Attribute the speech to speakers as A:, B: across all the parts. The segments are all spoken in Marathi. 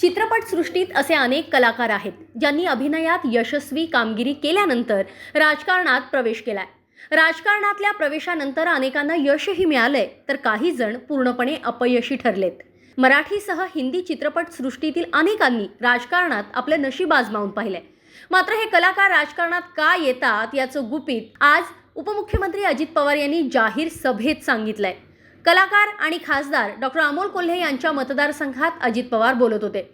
A: चित्रपटसृष्टीत असे अनेक कलाकार आहेत ज्यांनी अभिनयात यशस्वी कामगिरी केल्यानंतर राजकारणात प्रवेश केलाय. राजकारणातल्या प्रवेशानंतर अनेकांना यशही मिळालंय तर काही जण पूर्णपणे अपयशी ठरलेत. मराठीसह हिंदी चित्रपटसृष्टीतील अनेकांनी राजकारणात आपले नशीब आजमावून पाहिले मात्र हे कलाकार राजकारणात का येतात याचं गुपित आज उपमुख्यमंत्री अजित पवार यांनी जाहीर सभेत सांगितलंय. कलाकार आणि खासदार डॉक्टर अमोल कोल्हे यांच्या मतदारसंघात अजित पवार बोलत होते.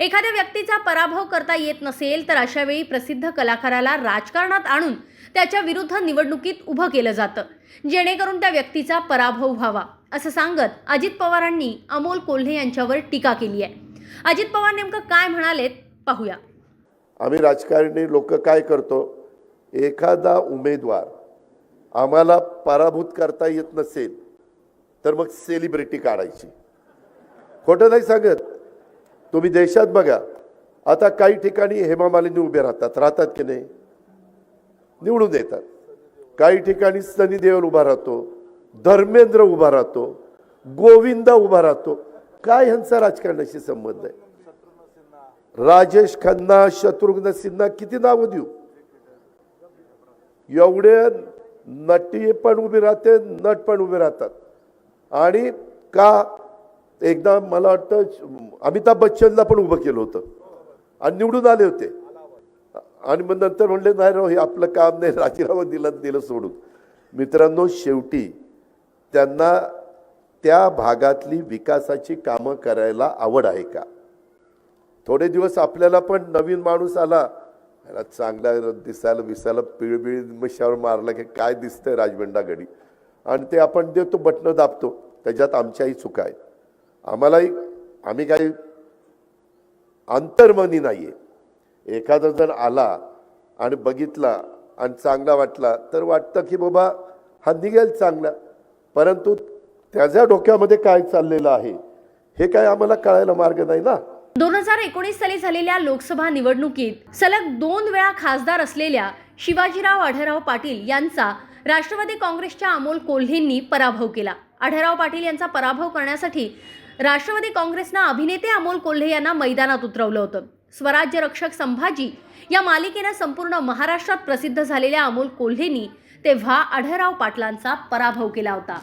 A: एखाद्या व्यक्तीचा पराभव करता येत नसेल तर अशा वेळी प्रसिद्ध कलाकाराला राजकारणात आणून त्याच्या विरुद्ध निवडणुकीत उभं केलं जातं जेणेकरून त्या व्यक्तीचा पराभव व्हावा असं सांगत अजित पवारांनी अमोल कोल्हे यांच्यावर टीका केली आहे. अजित पवार नेमकं काय म्हणालेत पाहूया.
B: आम्ही राजकारणी लोक काय करतो? एखादा उमेदवार आम्हाला पराभूत करता येत नसेल तर मग सेलिब्रिटी काढायची. खोटं नाही सांगत. तुम्ही देशात बघा. आता काही ठिकाणी हेमा मालिनी उभे राहतात. राहतात की नाही? निवडून येतात काही ठिकाणी सनी देवल उभा राहतो. धर्मेंद्र उभा राहतो. गोविंदा उभा राहतो. काय ह्यांचा राजकारणाशी संबंध आहे? राजेश खन्ना शत्रुघ्न सिन्हा किती नावं देऊ? एवढे नटी पण उभे राहते नट पण उभे राहतात. आणि का एकदा मला वाटतं अमिताभ बच्चनला पण उभं केलं होतं. आणि निवडून आले होते. आणि मग नंतर म्हणले नाही राव हे आपलं काम नाही. राजीनामा दिला दिलं सोडून. मित्रांनो शेवटी त्यांना त्या भागातली विकासाची कामं करायला आवड आहे का? थोडे दिवस आपल्याला पण नवीन माणूस आला. चांगला दिसायला विसायला पिळबिळ मशावर मारला की काय दिसतंय राजबंडा गडी आणि ते आपण देतो बटणं दाबतो. त्याच्यात आमच्याही चुका आहेत. आम्हालाही आम्ही काही अंतर्मनी नाही आहे एखादा जण आला आणि बघितला आणि चांगला वाटला तर वाटतं की बाबा हा निघेल चांगला. परंतु त्याच्या डोक्यामध्ये काय चाललेलं आहे हे काय आम्हाला कळायला मार्ग नाही ना?
A: दोन हजार एकोणीस साली झालेल्या लोकसभा निवडणुकीत सलग दोन वेळा खासदार असलेल्या शिवाजीराव आढळराव पाटील यांचा राष्ट्रवादी काँग्रेसच्या अमोल कोल्हेंनी पराभव केला. आढळराव पाटील यांचा पराभव करण्यासाठी राष्ट्रवादी काँग्रेसनं अभिनेते अमोल कोल्हे यांना मैदानात उतरवलं होतं. स्वराज्य रक्षक संभाजी या मालिकेनं संपूर्ण महाराष्ट्रात प्रसिद्ध झालेल्या अमोल कोल्हेंनी तेव्हा आढळराव पाटलांचा पराभव केला होता.